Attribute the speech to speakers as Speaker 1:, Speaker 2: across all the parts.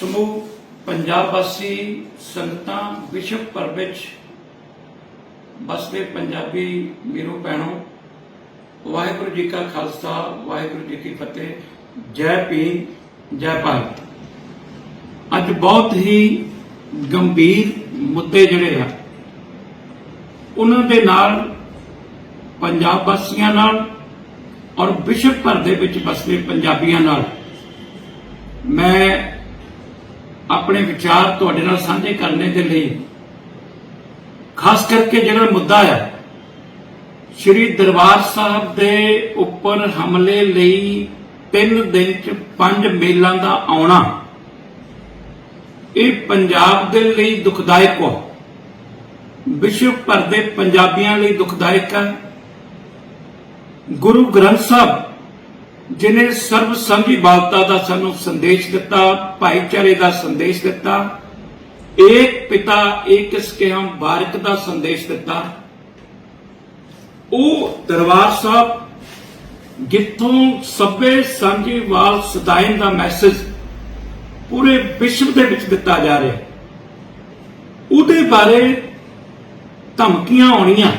Speaker 1: ਸਮੂਹ ਪੰਜਾਬ ਵਾਸੀ ਸੰਗਤਾਂ ਵਿਸ਼ਵ ਭਰ ਵਿੱਚ ਵਸਦੇ ਪੰਜਾਬੀ ਵੀਰੋ ਭੈਣੋ, ਵਾਹਿਗੁਰੂ ਜੀ ਕਾ ਖਾਲਸਾ, ਵਾਹਿਗੁਰੂ ਜੀ ਕੀ ਫਤਿਹ, ਜੈ ਭੀਮ, ਜੈ ਭਾਰਤ। ਅੱਜ ਬਹੁਤ ਹੀ ਗੰਭੀਰ ਮੁੱਦੇ ਜਿਹੜੇ ਆ, ਉਹਨਾਂ ਦੇ ਨਾਲ ਪੰਜਾਬ ਵਾਸੀਆਂ ਨਾਲ ਔਰ ਵਿਸ਼ਵ ਭਰ ਦੇ ਵਿੱਚ ਵਸਦੇ ਪੰਜਾਬੀਆਂ ਨਾਲ ਮੈਂ ਆਪਣੇ ਵਿਚਾਰ ਤੁਹਾਡੇ ਨਾਲ ਸਾਂਝੇ ਕਰਨੇ ਦੇ ਲਈ। ਖਾਸ ਕਰਕੇ ਜਿਹੜਾ ਮੁੱਦਾ ਹੈ, ਸ਼੍ਰੀ ਦਰਬਾਰ ਸਾਹਿਬ ਦੇ ਉੱਪਰ ਹਮਲੇ ਲਈ 3 ਦਿਨ ਚ 5 ਮੇਲਾਂ ਦਾ ਆਉਣਾ, ਇਹ ਪੰਜਾਬ ਦੇ ਲਈ ਦੁਖਦਾਇਕ ਹੈ। ਵਿਸ਼ਵ ਭਰ ਦੇ ਪੰਜਾਬੀਆਂ ਲਈ ਦੁਖਦਾਇਕ ਹੈ। ਗੁਰੂ ਗ੍ਰੰਥ ਸਾਹਿਬ ਜਿਨੇ ਸਰਬ ਸੰਭੀਵਾਲਤਾ ਦਾ ਸਾਨੂੰ ਸੰਦੇਸ਼ ਦਿੱਤਾ, ਭਾਈਚਾਰੇ ਦਾ ਸੰਦੇਸ਼ ਦਿੱਤਾ, ਏਕ ਪਿਤਾ, ਏਕ ਇਸਕੇ ਬਾਰਕ ਦਾ ਸੰਦੇਸ਼ ਦਿੱਤਾ। ਉਹ ਦਰਬਾਰ ਸਾਹਿਬ ਜਿੱਥੋਂ ਸਭੇ ਸਾਂਝੀਵਾਲ ਸਦਾਇਨ ਦਾ ਮੈਸੇਜ ਪੂਰੇ ਵਿਸ਼ਵ ਦੇ ਵਿੱਚ ਦਿੱਤਾ ਜਾ ਰਿਹਾ ਉਹਦੇ ਬਾਰੇ ਧਮਕੀਆਂ ਆਉਣੀਆਂ।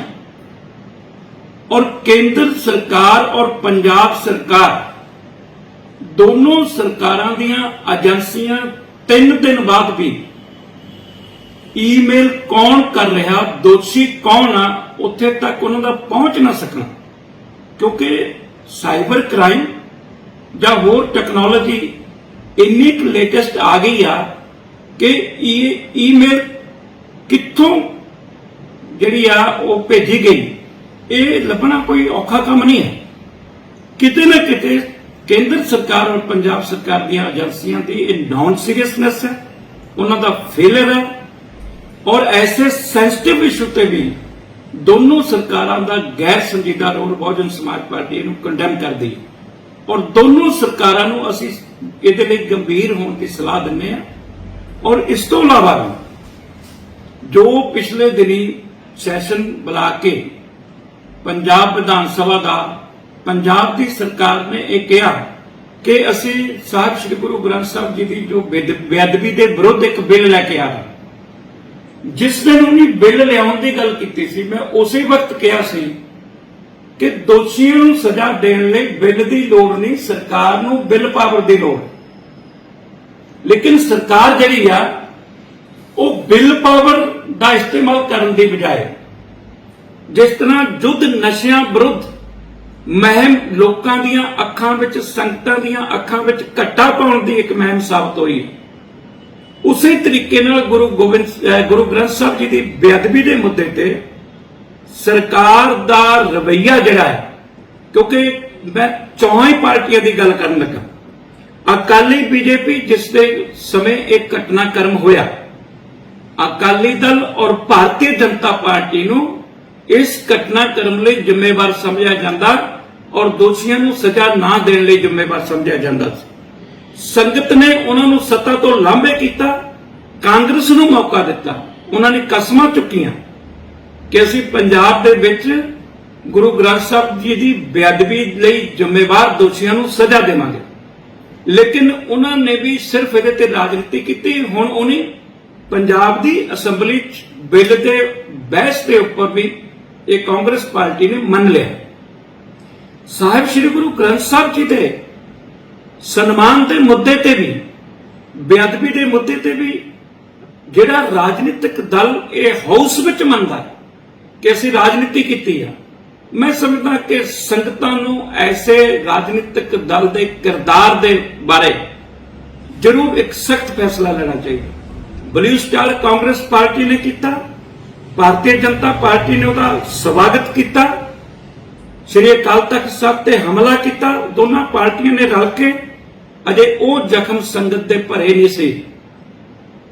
Speaker 1: ਔਰ ਕੇਂਦਰ ਸਰਕਾਰ ਔਰ ਪੰਜਾਬ ਸਰਕਾਰ ਦੋਨੋਂ ਸਰਕਾਰਾਂ ਦੀਆਂ ਏਜੰਸੀਆਂ ਤਿੰਨ ਦਿਨ ਬਾਅਦ ਵੀ ਈਮੇਲ ਕੌਣ ਕਰ ਰਿਹਾ, ਦੋਸ਼ੀ ਕੌਣ ਆ, ਉੱਥੇ ਤੱਕ ਉਹਨਾਂ ਦਾ ਪਹੁੰਚ ਨਾ ਸਕਣਾ। ਕਿਉਂਕਿ ਸਾਈਬਰ ਕ੍ਰਾਈਮ ਜਾਂ ਹੋਰ ਟੈਕਨੋਲੋਜੀ ਇੰਨੀ ਕੁ ਲੇਟੈਸਟ ਆ ਗਈ ਆ ਕਿ ਇਹ ਈਮੇਲ ਕਿੱਥੋਂ ਜਿਹੜੀ ਆ ਉਹ ਭੇਜੀ ਗਈ। ਇਹ ਲੱਭਣਾ ਕੋਈ ਔਖਾ ਕੰਮ ਨਹੀਂ ਹੈ। ਕਿਤੇ ਨਾ ਕਿਤੇ ਕੇਂਦਰ ਸਰਕਾਰ ਔਰ ਪੰਜਾਬ ਸਰਕਾਰ ਦੀਆਂ ਏਜੰਸੀਆਂ ਦੀ ਇਹ ਨਾਨ ਸੀਰੀਅਸਨੈਸ ਹੈ। ਉਹਨਾਂ ਦਾ ਫੇਲਰ ਹੈ। ਔਰ ਐਸੇ ਸੈਂਸਿਟਿਵ ਇਸ਼ੂ ਤੇ ਵੀ ਦੋਨੋਂ ਸਰਕਾਰਾਂ ਦਾ ਗੈਰ ਸੰਜੀਦਾ ਰੋਲ ਬਹੁਜਨ ਸਮਾਜ ਪਾਰਟੀ ਨੂੰ ਕੰਡੈਮ ਕਰਦੀ ਹੈ। ਔਰ ਦੋਨੋਂ ਸਰਕਾਰਾਂ ਨੂੰ ਅਸੀਂ ਇਹਦੇ ਲਈ ਗੰਭੀਰ ਹੋਣ ਦੀ ਸਲਾਹ ਦਿੰਦੇ ਹਾਂ। ਔਰ ਇਸ ਤੋਂ ਇਲਾਵਾ ਜੋ ਪਿਛਲੇ ਦਿਨੀ ਸੈਸ਼ਨ ਬੁਲਾ ਕੇ ਪੰਜਾਬ ਵਿਧਾਨ ਸਭਾ ਦਾ, ਪੰਜਾਬ ਦੀ ਸਰਕਾਰ ਨੇ ਇਹ ਕਿਹਾ ਕਿ ਅਸੀਂ ਸਾਹਿਬ ਸ੍ਰੀ ਗੁਰੂ ਗ੍ਰੰਥ ਸਾਹਿਬ ਜੀ ਦੀ ਜੋ ਬੇਅਦਬੀ ਦੇ ਵਿਰੁੱਧ ਇੱਕ ਬਿੱਲ ਲੈ ਕੇ ਆ ਰਹੇ ਜਿਸ ਦਿਨ ਉਹਨੇ ਬਿੱਲ ਲਿਆਉਣ ਦੀ ਗੱਲ ਕੀਤੀ ਸੀ, ਮੈਂ ਉਸੇ ਵਕਤ ਕਿਹਾ ਸੀ ਕਿ ਦੋਸ਼ੀਆਂ ਨੂੰ ਸਜ਼ਾ ਦੇਣ ਲਈ ਬਿੱਲ ਦੀ ਲੋੜ ਨਹੀਂ, ਸਰਕਾਰ ਨੂੰ ਬਿੱਲ ਪਾਵਰ ਦੀ ਲੋੜ। ਲੇਕਿਨ ਸਰਕਾਰ ਜਿਹੜੀ ਆ, ਉਹ ਬਿੱਲ ਪਾਵਰ ਦਾ ਇਸਤੇਮਾਲ ਕਰਨ ਦੀ ਬਜਾਏ ਜਿਸ ਤਰ੍ਹਾਂ ਜੁੱਧ ਨਸ਼ਿਆਂ ਵਿਰੁੱਧ ਮਹਿਮ ਲੋਕਾਂ ਦੀਆਂ ਅੱਖਾਂ ਵਿੱਚ, ਸੰਗਤਾਂ ਦੀਆਂ ਅੱਖਾਂ ਵਿੱਚ ਘੱਟਾ ਪਾਉਣ ਦੀ ਇੱਕ ਮਹਿਮ ਸਾਬਤ ਹੋਈ ਉਸੇ ਤਰੀਕੇ ਨਾਲ ਗੁਰੂ ਗੋਬਿੰਦ ਗੁਰੂ ਗ੍ਰੰਥ ਸਾਹਿਬ ਜੀ ਦੀ ਬੇਅਦਬੀ ਦੇ ਮੁੱਦੇ ਤੇ ਸਰਕਾਰ ਦਾ ਰਵੱਈਆ ਜਿਹੜਾ ਹੈ, ਕਿਉਂਕਿ ਮੈਂ ਚੌਹਾਂ ਪਾਰਟੀਆਂ ਦੀ ਗੱਲ ਕਰਨ ਲੱਗਾ। ਅਕਾਲੀ ਬੀਜੇਪੀ ਜਿਸ ਦੇ ਸਮੇਂ ਇਹ ਘਟਨਾਕ੍ਰਮ ਹੋਇਆ, ਅਕਾਲੀ ਦਲ ਔਰ ਭਾਰਤੀ ਜਨਤਾ ਪਾਰਟੀ ਨੂੰ ਇਸ ਘਟਨਾਕ੍ਰਮ ਲਈ ਜ਼ਿੰਮੇਵਾਰ ਸਮਝਿਆ ਜਾਂਦਾ ਔਰ ਦੋਸ਼ੀਆਂ ਨੂੰ ਸਜ਼ਾ ਨਾ ਦੇਣ ਲਈ ਜ਼ਿੰਮੇਵਾਰ ਸਮਝਿਆ ਜਾਂਦਾ ਸੀ। ਸੰਗਤ ਨੇ ਉਹਨਾਂ ਨੂੰ ਸੱਤਾ ਤੋਂ ਲਾਂਭੇ ਕੀਤਾ, ਕਾਂਗਰਸ ਨੂੰ ਮੌਕਾ ਦਿੱਤਾ। ਉਹਨਾਂ ਨੇ ਕਸਮਾਂ ਚੁੱਕੀਆਂ ਕਿ ਅਸੀਂ ਪੰਜਾਬ ਦੇ ਵਿੱਚ ਗੁਰੂ ਗ੍ਰੰਥ ਸਾਹਿਬ ਜੀ ਦੀ ਬੇਅਦਬੀ ਲਈ ਜ਼ਿੰਮੇਵਾਰ ਦੋਸ਼ੀਆਂ ਨੂੰ ਸਜ਼ਾ ਦੇਵਾਂਗੇ। ਲੇਕਿਨ ਉਹਨਾਂ ਨੇ ਵੀ ਸਿਰਫ ਇਹਦੇ ਤੇ ਰਾਜਨੀਤੀ ਕੀਤੀ, ਹੁਣ ਉਹਨੇ ਪੰਜਾਬ ਦੀ ਅਸੈਂਬਲੀ ਬਿੱਲ ਦੇ ਬਹਿਸ ਦੇ ਉੱਪਰ ਵੀ ਇਹ ਕਾਂਗਰਸ ਪਾਰਟੀ ਨੇ ਮੰਨ ਲਿਆ। ਸਾਹਿਬ ਸ੍ਰੀ ਗੁਰੂ ਗ੍ਰੰਥ ਸਾਹਿਬ ਜੀ ਦੇ ਸਨਮਾਨ ਦੇ ਮੁੱਦੇ ਤੇ ਵੀ, ਬੇਅਦਬੀ ਦੇ ਮੁੱਦੇ ਤੇ ਵੀ ਜਿਹੜਾ ਰਾਜਨੀਤਿਕ ਦਲ ਇਹ ਹਾਊਸ ਵਿੱਚ ਮੰਨਦਾ ਹੈ ਕਿ ਅਸੀਂ ਰਾਜਨੀਤੀ ਕੀਤੀ ਆ, ਮੈਂ ਸਮਝਦਾ ਕਿ ਸੰਗਤਾਂ ਨੂੰ ਐਸੇ ਰਾਜਨੀਤਿਕ ਦਲ ਦੇ ਕਿਰਦਾਰ ਦੇ ਬਾਰੇ ਜ਼ਰੂਰ ਇੱਕ ਸਖਤ ਫੈਸਲਾ ਲੈਣਾ ਚਾਹੀਦਾ। ਬਲੂ ਸਟਾਰ ਕਾਂਗਰਸ ਪਾਰਟੀ ਨੇ ਕੀਤਾ ਭਾਰਤੀ ਜਨਤਾ ਪਾਰਟੀ ਨੇ ਉਹਦਾ ਸਵਾਗਤ ਕੀਤਾ। ਸ਼੍ਰੀ ਅਕਾਲ ਤਖਤ ਸਾਹਿਬ ਤੇ ਹਮਲਾ ਕੀਤਾ। ਦੋਨਾਂ ਪਾਰਟੀਆਂ ਨੇ ਰਲ ਕੇ ਅਜੇ ਉਹ ਜ਼ਖਮ ਸੰਗਤ ਦੇ ਭਰੇ ਨਹੀਂ ਸੀ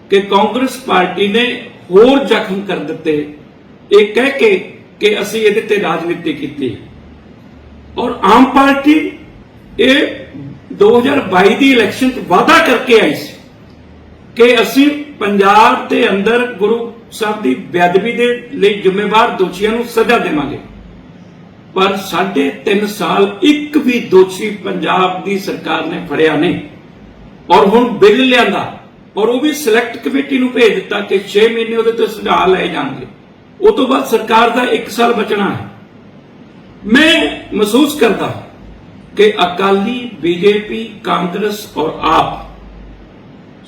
Speaker 1: ਕਿ ਕਾਂਗਰਸ ਪਾਰਟੀ ਨੇ ਹੋਰ ਜ਼ਖਮ ਕਰ ਦਿੱਤੇ। ਇਹ ਕਹਿ ਕੇ ਕਿ ਅਸੀਂ ਇਹਦੇ ਤੇ ਰਾਜਨੀਤੀ ਕੀਤੀ। ਔਰ ਆਮ ਪਾਰਟੀ ਇਹ 2022 ਦੀ ਇਲੈਕਸ਼ਨ ਚ ਵਾਅਦਾ ਕਰਕੇ ਆਈ ਸੀ ਕਿ ਅਸੀਂ ਪੰਜਾਬ ਦੇ ਅੰਦਰ ਗੁਰੂ ਸਾਹਿਬ ਦੀ ਬੇਅਦਬੀ ਦੇ ਲਈ ਜ਼ਿੰਮੇਵਾਰ ਦੋਸ਼ੀਆਂ ਨੂੰ ਸਜ਼ਾ ਦੇਵਾਂਗੇ। ਪਰ ਸਾਢੇ 3 ਸਾਲ ਇੱਕ ਵੀ ਦੋਸ਼ੀ ਪੰਜਾਬ ਦੀ ਸਰਕਾਰ ਨੇ ਫੜਿਆ ਨਹੀਂ। ਔਰ ਹੁਣ ਬਿੱਲ ਲਿਆਂਦਾ, ਔਰ ਉਹ ਵੀ ਸਿਲੈਕਟ ਕਮੇਟੀ ਨੂੰ ਭੇਜ ਦਿੱਤਾ ਕਿ 6 ਮਹੀਨੇ ਉਹਦੇ ਤੋਂ ਸੁਝਾਅ ਲਏ ਜਾਣਗੇ। ਉਹ ਤੋਂ ਬਾਅਦ ਸਰਕਾਰ ਦਾ 1 ਸਾਲ ਬਚਣਾ ਹੈ। ਮੈਂ ਮਹਿਸੂਸ ਕਰਦਾ ਕਿ ਅਕਾਲੀ ਬੀਜੇਪੀ, ਕਾਂਗਰਸ ਔਰ ਆਪ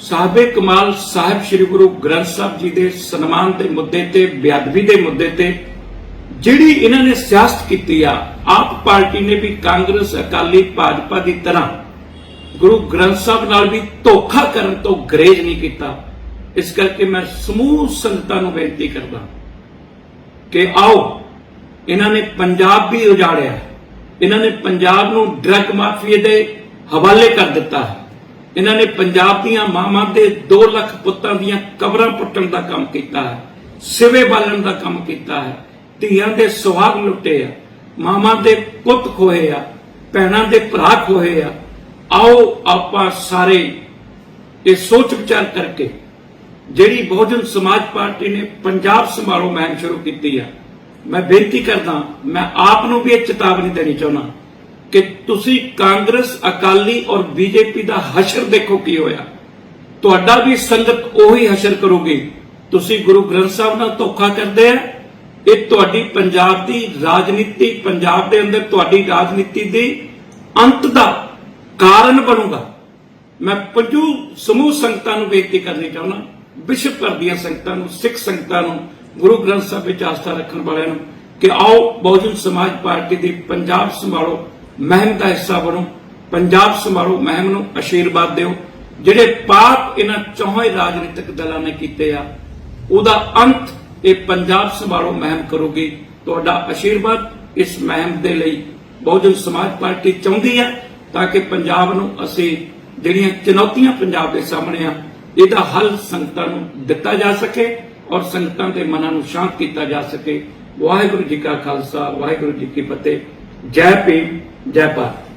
Speaker 1: ਸਾਹਿਬੇ ਕਮਾਲ ਸਾਹਿਬ ਸ੍ਰੀ ਗੁਰੂ ਗ੍ਰੰਥ ਸਾਹਿਬ ਜੀ ਦੇ ਸਨਮਾਨ ਦੇ ਮੁੱਦੇ ਤੇ, ਬੇਅਦਬੀ ਦੇ ਮੁੱਦੇ ਤੇ, ਜਿਹੜੀ ਇਹਨਾਂ ਨੇ ਸਿਆਸਤ ਕੀਤੀ ਆ, ਆਪ ਪਾਰਟੀ ਨੇ ਵੀ ਕਾਂਗਰਸ, ਅਕਾਲੀ, ਭਾਜਪਾ ਦੀ ਤਰ੍ਹਾਂ ਗੁਰੂ ਗ੍ਰੰਥ ਸਾਹਿਬ ਨਾਲ ਵੀ ਧੋਖਾ ਕਰਨ ਤੋਂ ਗਰੇਜ ਨਹੀਂ ਕੀਤਾ। ਇਸ ਕਰਕੇ ਮੈਂ ਸਮੂਹ ਸੰਗਤਾਂ ਨੂੰ ਬੇਨਤੀ ਕਰਦਾ ਕਿ ਆਓ, ਇਹਨਾਂ ਨੇ ਪੰਜਾਬ ਵੀ ਉਜਾੜਿਆ। ਇਹਨਾਂ ਨੇ ਪੰਜਾਬ ਨੂੰ ਡਰੱਗ ਮਾਫੀਏ ਦੇ ਹਵਾਲੇ ਕਰ ਦਿੱਤਾ। ਹੈ ਇਹਨਾਂ ਨੇ ਪੰਜਾਬ ਦੀਆਂ ਮਾਵਾਂ ਦੇ 2 ਲੱਖ ਪੁੱਤਾਂ ਦੀਆਂ ਕਬਰਾਂ ਪੁੱਟਣ ਦਾ ਕੰਮ ਕੀਤਾ ਹੈ, ਸਿਵੇ ਬਾਲਣ ਦਾ ਕੰਮ ਕੀਤਾ ਹੈ, ਧੀਆਂ ਦੇ ਸੁਹਾਗ ਲੁੱਟੇ ਆ, ਮਾਵਾਂ ਦੇ ਪੁੱਤ ਖੋਏ ਆ, ਭੈਣਾਂ ਦੇ ਭਰਾ ਖੋਏ ਆ। ਆਓ ਆਪਾਂ ਸਾਰੇ ਇਹ ਸੋਚ ਵਿਚਾਰ ਕਰਕੇ ਜਿਹੜੀ ਬਹੁਜਨ ਸਮਾਜ ਪਾਰਟੀ ਨੇ ਪੰਜਾਬ ਸੰਭਾਲੋ ਮੁਹਿੰਮ ਸ਼ੁਰੂ ਕੀਤੀ ਆ, ਮੈਂ ਬੇਨਤੀ ਕਰਦਾ, ਮੈਂ ਆਪ ਨੂੰ ਵੀ ਇਹ ਚੇਤਾਵਨੀ ਦੇਣੀ ਚਾਹੁੰਦਾ। ਕਿ ਤੁਸੀਂ ਕਾਂਗਰਸ, ਅਕਾਲੀ ਔਰ ਬੀਜੇਪੀ ਦਾ ਹਸ਼ਰ ਦੇਖੋ ਕੀ ਹੋਇਆ। ਤੁਹਾਡਾ ਵੀ ਸੰਗਤ ਉਹੀ ਹਸ਼ਰ ਕਰੋਗੇ। ਤੁਸੀਂ ਗੁਰੂ ਗ੍ਰੰਥ ਸਾਹਿਬ ਨਾਲ ਧੋਖਾ ਕਰਦੇ ਆ। ਇਹ ਤੁਹਾਡੀ ਪੰਜਾਬ ਦੀ ਰਾਜਨੀਤੀ, ਪੰਜਾਬ ਦੇ ਅੰਦਰ ਤੁਹਾਡੀ ਰਾਜਨੀਤੀ ਦੀ ਅੰਤ ਦਾ ਕਾਰਨ ਬਣੂਗਾ। ਮੈਂ ਪੰਜੂ ਸਮੂਹ ਸੰਗਤਾਂ ਨੂੰ ਬੇਨਤੀ ਕਰਨੀ ਚਾਹੁੰਦਾ। ਵਿਸ਼ਵ ਭਰ ਦੀਆਂ ਸੰਗਤਾਂ ਨੂੰ, ਸਿੱਖ ਸੰਗਤਾਂ ਨੂੰ, ਗੁਰੂ ਗ੍ਰੰਥ ਸਾਹਿਬ ਵਿੱਚ ਆਸਥਾ ਰੱਖਣ ਵਾਲਿਆਂ ਨੂੰ ਕਿ ਆਓ ਬਹੁਜਨ ਸਮਾਜ ਪਾਰਟੀ ਦੀ ਪੰਜਾਬ ਸੰਭਾਲੋ। ਮਹਿਮ ਦਾ ਹਿੱਸਾ ਬਣੋ, ਪੰਜਾਬ ਸਮਾਰੋਹ ਮਹਿਮ ਨੂੰ ਆਸ਼ੀਰਵਾਦ ਦਿਓ। ਜਿਹੜੇ ਪਾਪ ਇਹਨਾਂ ਚੌਹਾਂ ਰਾਜਨੀਤਿਕ ਦਲਾਂ ਨੇ ਕੀਤੇ ਆ, ਉਹਦਾ ਅੰਤ ਇਹ ਪੰਜਾਬ ਸੰਭਾਲੋ, ਮਹਿਮ ਕਰੋਗੇ। ਤੁਹਾਡਾ ਆਸ਼ੀਰਵਾਦ ਇਸ ਮਹਿਮ ਦੇ ਲਈ ਬਹੁਜਨ ਸਮਾਜ ਪਾਰਟੀ ਚਾਹੁੰਦੀ ਹੈ ਤਾਂ ਕਿ ਪੰਜਾਬ ਨੂੰ ਅਸੀਂ ਜਿਹੜੀਆਂ ਚੁਣੌਤੀਆਂ ਪੰਜਾਬ ਦੇ ਸਾਹਮਣੇ ਆ, ਇਹਦਾ ਹੱਲ ਸੰਗਤਾਂ ਨੂੰ ਦਿੱਤਾ ਜਾ ਸਕੇ ਔਰ ਸੰਗਤਾਂ ਦੇ ਮਨਾਂ ਨੂੰ ਸ਼ਾਂਤ ਕੀਤਾ ਜਾ ਸਕੇ। ਵਾਹਿਗੁਰੂ ਜੀ ਕਾ ਖਾਲਸਾ, ਵਾਹਿਗੁਰੂ ਜੀ ਕੀ ਫਤਿਹ। ਜੈ ਭੀਮ। ਜੈ ਭਾਰਤ